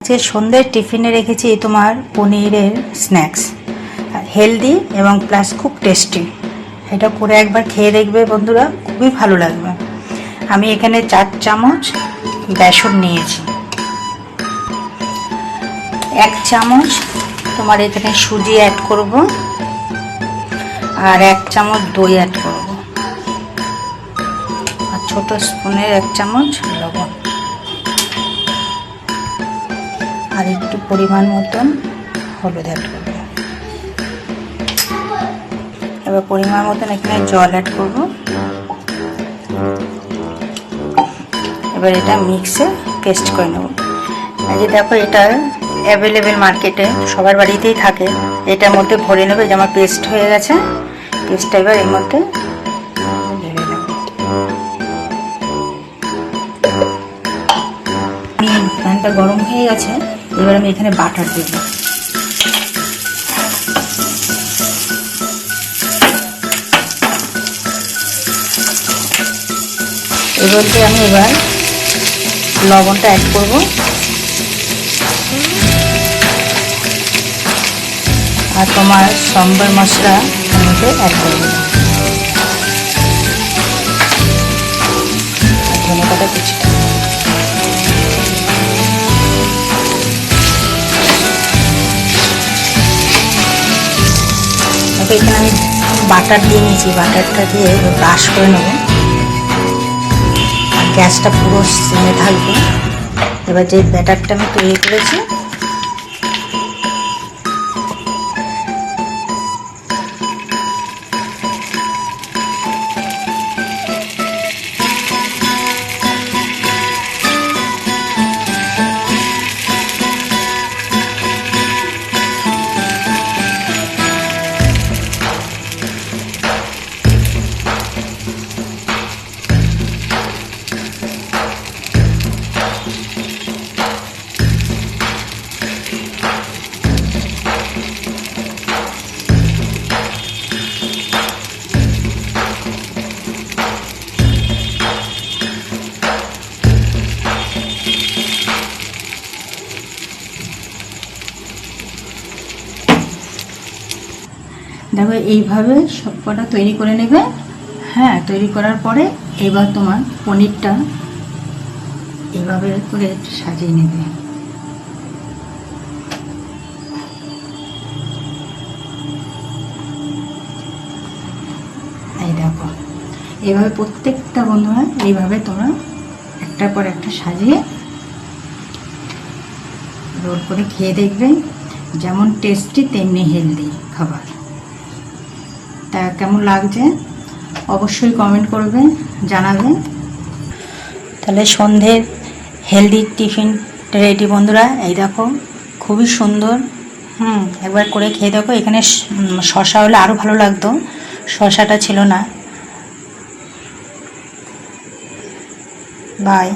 আজকে সন্ধ্যের টিফিনে রেখেছি তোমার পনিরের স্ন্যাক্স। হেলদি এবং প্লাস খুব টেস্টি। এটা করে একবার খেয়ে দেখবে বন্ধুরা, খুবই ভালো লাগবে। আমি এখানে চার চামচ বেসন নিয়েছি। এক চামচ তোমার এখানে সুজি অ্যাড করব আর এক চামচ দই অ্যাড করব। আর ছোট স্পুনের এক চামচ লবণ। আর একটু পরিমাণ মতন হলুদ অ্যাড করব। এবার পরিমাণ মতন এখানে জল অ্যাড করব। এবার এটা মিক্সে পেস্ট করে নেব। যে দেখো, এটা অ্যাভেলেবেল মার্কেটে সবার বাড়িতেই থাকে। এটার মধ্যে ভরে নেবে যে আমার পেস্ট হয়ে গেছে। পেস্টটা এবার এর মধ্যে গরম হয়ে গেছে। এবার আমি এখানে বাটার দেব মধ্যে আমি এবার লবণটা অ্যাড করব। আর তোমার সম্বর মশলা মধ্যে অ্যাড করব। তারপর এখানে আমি বাটার দিয়ে নিয়েছি। বাটারটা দিয়ে ব্রাশ করে নেব। আর গ্যাসটা পুরো সিমে থাকবে। এবার যে ব্যাটারটা আমি তৈরি করেছি দেখো, এইভাবে সব কটা তৈরি করে নেবে। হ্যাঁ তৈরি করার পরে এবার তোমার পনিরটা এইভাবে করে সাজিয়ে নেবে। এই দেখো এইভাবে প্রত্যেকটা বন্ধুরা এইভাবে তোমরা একটার পর একটা সাজিয়ে রোল করে খেয়ে দেখবে, যেমন টেস্টি তেমনি হেলদি খাবার। তা কেমন লাগছে? অবশ্যই কমেন্ট করবে, জানাবে। তাহলে সন্ধ্যের হেলদি টিফিন রেডি বন্ধুরা, এই দেখো, খুবই সুন্দর। হুম, একবার করে খেয়ে দেখো, এখানে শশা হলে আরও ভালো লাগতো। শশাটা ছিল না। বাই